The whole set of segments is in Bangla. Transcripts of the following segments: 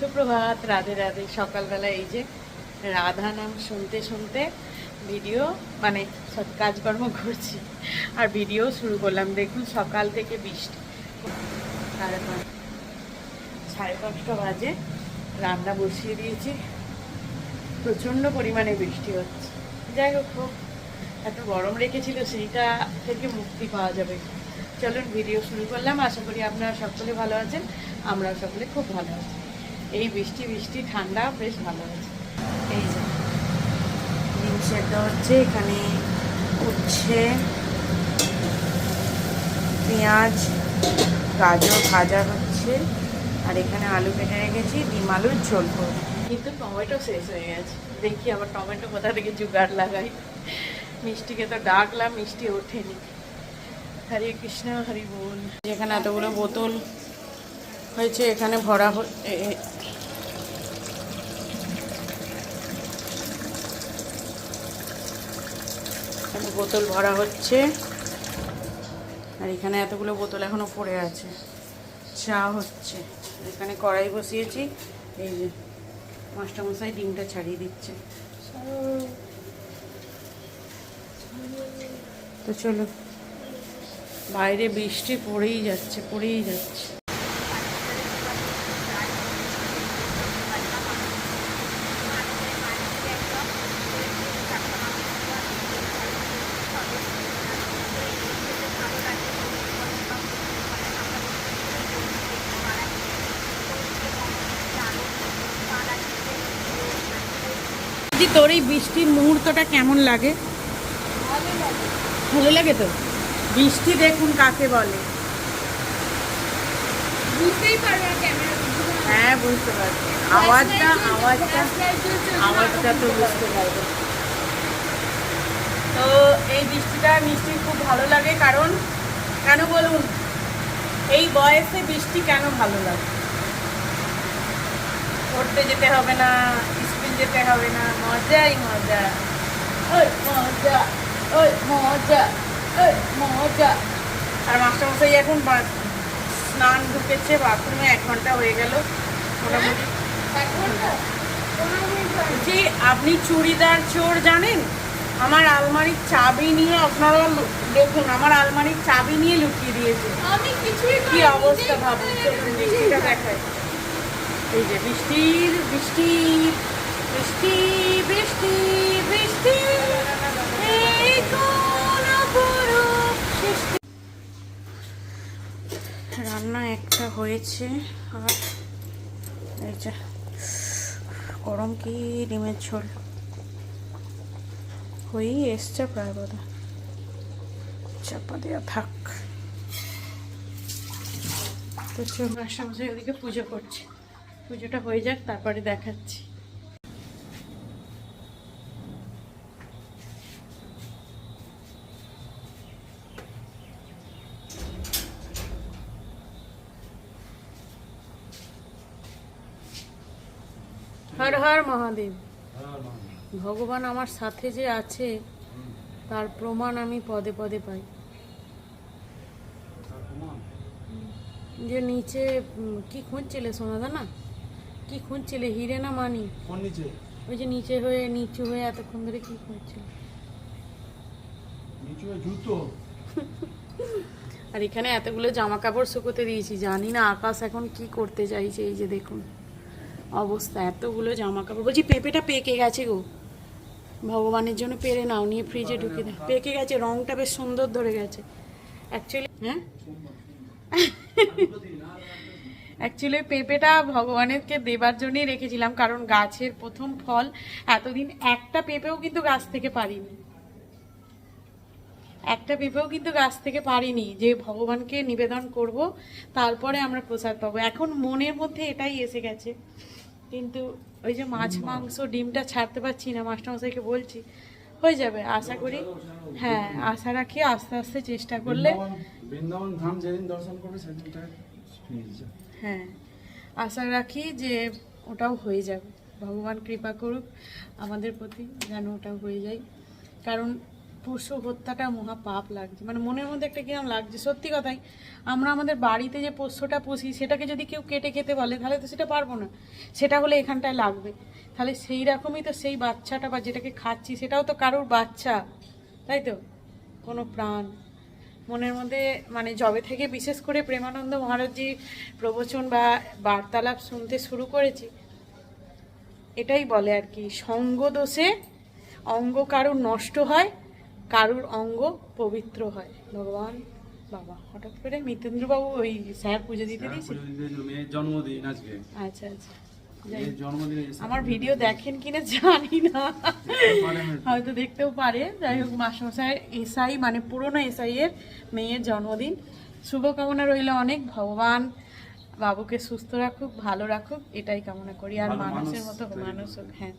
সুপ্রভাত, রাধে রাধে, সকালবেলা এই যে রাধা নাম শুনতে শুনতে ভিডিও মানে সব কাজকর্ম করছি। আর ভিডিও শুরু করলাম, দেখুন সকাল থেকে বৃষ্টি। সাড়ে পাঁচ সাড়ে পাঁচটা বাজে, রান্না বসিয়ে দিয়েছি। প্রচণ্ড পরিমাণে বৃষ্টি হচ্ছে। যাই হোক হোক, এত গরম রেখেছিল সেইটা থেকে মুক্তি পাওয়া যাবে। চলুন ভিডিও শুরু করলাম। আশা করি আপনারা সকলে ভালো আছেন আমরা সকলে খুব ভালো আছি। এই বৃষ্টি বৃষ্টি ঠান্ডা বেশ ভালো হয়েছে। এই যে ডিম সেদ্ধ হচ্ছে এখানে উচ্ছে পেঁয়াজ গাজর ভাজা হচ্ছে আর এখানে আলু কেটে রেখেছি ডিম আলুর ঝোল করব। কিন্তু টমেটো শেষ হয়ে গেছে। দেখি আবার টমেটো কোথা থেকে জোগাড় লাগাই। মিষ্টিকে তো ডাকলাম মিষ্টি ওঠেনি। হরে কৃষ্ণ হরি বল। যেখানে এতগুলো বোতল হয়েছে এখানে ভরা বোতল ভরা হচ্ছে। আর এখানে এতগুলো বোতল এখনও পড়ে আছে। চা হচ্ছে। এখানে কড়াই বসিয়েছি। এই যে মাস্টারমশাই ডিমটা ছাড়িয়ে দিচ্ছে। তো চলো, বাইরে বৃষ্টি পড়েই যাচ্ছে পড়েই যাচ্ছে। দিদি তোর এই বৃষ্টির মুহূর্তটা কেমন লাগে? ভালো লাগে তো? বৃষ্টি দেখুন কাকে বলে। বুঝতেই পারবে ক্যামেরা হ্যাঁ বুঝতে পারছি। আওয়াজটা আওয়াজটা আওয়াজটা তো বুঝতে পারবে তো এই বৃষ্টিটা মিষ্টির খুব ভালো লাগে কারণ কেন বলুন? এই বয়সে বৃষ্টি কেন ভালো লাগে? পড়তে যেতে হবে না যেতে হবে না মজাই মজা। ওই মজা ওই মজা ওই মজা। আর মাস্টারমশাই এখন স্নান ঢুকেছে বাথরুমে এক ঘণ্টা হয়ে গেল মোটামুটি। যে আপনি চুড়িদার চোর জানেন? আমার আলমারির চাবি নিয়ে আপনারা দেখুন আমার আলমারির চাবি নিয়ে লুকিয়ে দিয়েছে। কি অবস্থা ভাবুন দেখায়। এই যে বৃষ্টির বৃষ্টি বৃষ্টি বৃষ্টি বৃষ্টি। রান্না একটা হয়েছে, আর এই যে গরম কি ডিমের ঝোল? হয়েই এসছে প্রায় বোধ চাপা দেওয়া থাক। তো চলুন। আশামশাই ওদিকে পুজো করছে। পুজোটা হয়ে যাক, তারপরে দেখাচ্ছি। হর হর মহাদেব। ভগবান আমার সাথে যে আছে তার প্রমাণ আমি পদে পদে পাই। যে নিচে কি খুঁজছিলে সোনাদা না কি খুঁজছিলে? হিরে না মানি? ওই যে নিচে হয়ে নিচু হয়ে এতক্ষণ ধরে কি খুঁজছিলে? আর এখানে এতগুলো জামা কাপড় শুকোতে দিয়েছি জানি না আকাশ এখন কি করতে চাইছে এই যে দেখুন। অবস্থা, এতগুলো জামা কাপড় বলছি, পেঁপেটা পেকে গেছে গো। ভগবানের জন্য পেরে নাও, নিয়ে ফ্রিজে ঢুকে দেয় পেকে গেছে, রংটা বেশ সুন্দর ধরে গেছে। অ্যাকচুয়ালি হ্যাঁ? অ্যাকচুয়ালি পেঁপেটা ভগবানেরকে দেবার জন্যই রেখেছিলাম, কারণ গাছের প্রথম ফল, এতদিন একটা পেঁপেও কিন্তু গাছ থেকে পারিনি। একটা পেঁপেও কিন্তু গাছ থেকে পারিনি, যে ভগবানকে নিবেদন করব, তারপরে আমরা প্রসাদ পাবো। এখন মনের মধ্যে এটাই এসে গেছে। কিন্তু ওই যে মাছ মাংস ডিমটা ছাড়তে পারছি না মাস্টারমশাইকে বলছি। হয়ে যাবে আশা করি। হ্যাঁ আশা রাখি আস্তে আস্তে চেষ্টা করলে ধাম যেদিন দর্শন করবে সেদিনটা হ্যাঁ আশা রাখি যে ওটাও হয়ে যাবে। ভগবান কৃপা করুক আমাদের প্রতি যেন ওটাও হয়ে যায়। কারণ পশু হত্যাটা মহা পাপ লাগছে। মানে মনের মধ্যে একটা কিরম লাগছে। সত্যি কথাই, আমরা আমাদের বাড়িতে যে পোষ্যটা পুষি, সেটাকে যদি কেউ কেটে খেতে বলে, তাহলে তো সেটা পারব না। সেটা হলে এখানটায় লাগবে। তাহলে সেই রকমই তো সেই বাচ্চাটা বা যেটাকে খাচ্ছি, সেটাও তো কারোর বাচ্চা। তাই তো? কোনো প্রাণ। মনের মধ্যে মানে জবে থেকে বিশেষ করে প্রেমানন্দ মহারাজজি প্রবচন বা বার্তালাপ শুনতে শুরু করেছি, এটাই বলে আর কি সঙ্গ দোষে অঙ্গ কারুর নষ্ট হয় কারুর অঙ্গ পবিত্র হয়। ভগবান বাবা। হঠাৎ করে মিতেন্দ্রবাবু ওই স্যার পুজো দিতে দিয়েছে জন্মদিন আজকে। আচ্ছা আচ্ছা। আমার ভিডিও দেখেন কিনা জানি না। হয়তো। হয়তো দেখতেও পারে যাই হোক মাসমশাই এসআই মানে পুরনো এসআই এর মেয়ের জন্মদিন। শুভকামনা রইল অনেক। ভগবান বাবুকে সুস্থ রাখুক ভালো রাখুক এটাই কামনা করি। আর মানুষের মতো মানুষ হোক হ্যাঁ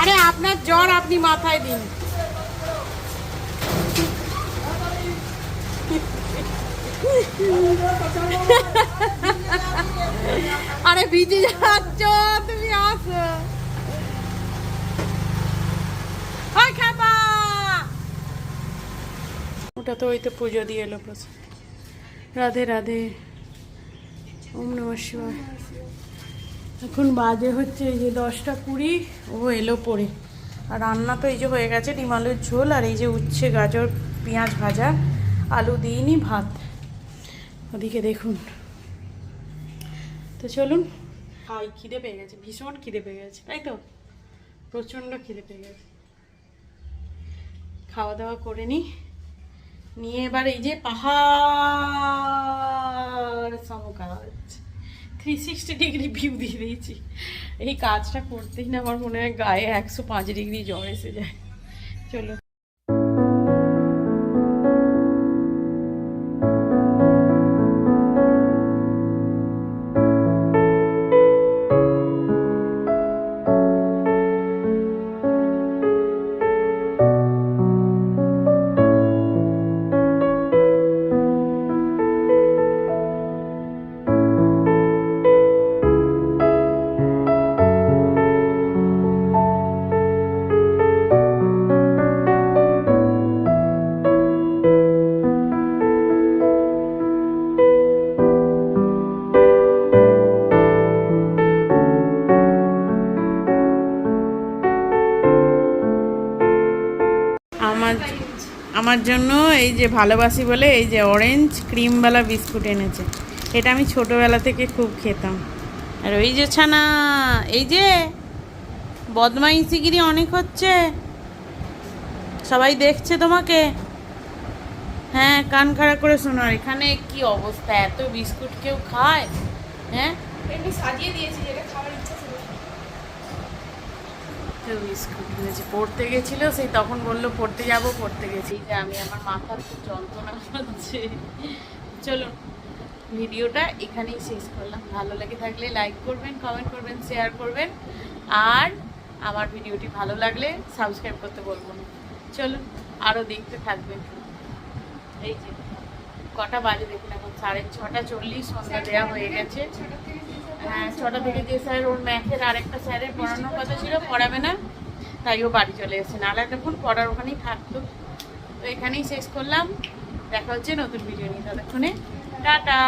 আরে আপনার জ্বর আপনি মাথায় দিন। আরে ভিজে যাচ্ছ, তুমি আসো। ওটা তো ওই তো পুজো দিয়ে এলো রাধে রাধে। ওম নম শিবায়। এখন বাজে হচ্ছে এই যে দশটা কুড়ি, ও এলো পরে। রান্না তো এই যে হয়ে গেছে, ডিম আলুর ঝোল আর এই যে উচ্ছে, গাজর, পেঁয়াজ ভাজা, আলু দিইনি ভাত। ওদিকে দেখুন। তো চলুন। খাই খিদে পেয়ে গেছে, ভীষণ খিদে পেয়ে গেছে, তাই তো? প্রচণ্ড খিদে পেয়ে গেছে। খাওয়া দাওয়া করে নি। নিয়ে এবার এই যে পাহাড় সম কাজ থ্রি সিক্সটি ডিগ্রি ভিউ দিয়ে দিয়েছি। এই কাজটা করতেই না, আমার মনে হয় গায়ে একশো পাঁচ ডিগ্রি জ্বর এসে যায়। চলো। আমার আমার জন্য এই যে ভালোবাসি বলে, এই যে অরেঞ্জ ক্রিমওয়ালা বিস্কুট এনেছে। এটা আমি ছোটোবেলা থেকে খুব খেতাম। আর ওই যে ছানা, এই যে বদমাইশিগিরি অনেক হচ্ছে। সবাই দেখছে তোমাকে। হ্যাঁ কান খাড়া করে শোনো, আর এখানে কি অবস্থা? এত বিস্কুট কেউ খায়? হ্যাঁ? সাজিয়ে দিয়েছি, যেটা খাবার ইচ্ছা তো বিস্কুট কিনেছে পড়তে গেছিল, সেই তখন বলল, পড়তে যাব, পড়তে গেছি। যে আমি, আমার মাথার খুব যন্ত্রণা হচ্ছে চলো, ভিডিওটা এখানেই শেষ করলাম। ভালো লেগে থাকলে লাইক করবেন কমেন্ট করবেন শেয়ার করবেন। আর আমার ভিডিওটি ভালো লাগলে সাবস্ক্রাইব করতে বলব না। চলুন আরও দেখতে থাকবেন। এই যে, কটা বাজে দেখুন এখন, সাড়ে ছটা চল্লিশ, সন্ধ্যা দেওয়া হয়ে গেছে। দিয়ে হ্যাঁ ছটা থেকে যে স্যার ওর ম্যাথের আরেকটা স্যারের পড়ানোর কথা ছিল, পড়াবে না, তাই ও বাড়ি চলে এসেছে। নাহলে এতক্ষণ পড়ার ওখানেই থাকতো। তো এখানেই শেষ করলাম। দেখা হচ্ছে নতুন ভিডিও নিয়ে ততক্ষণে। টাটা!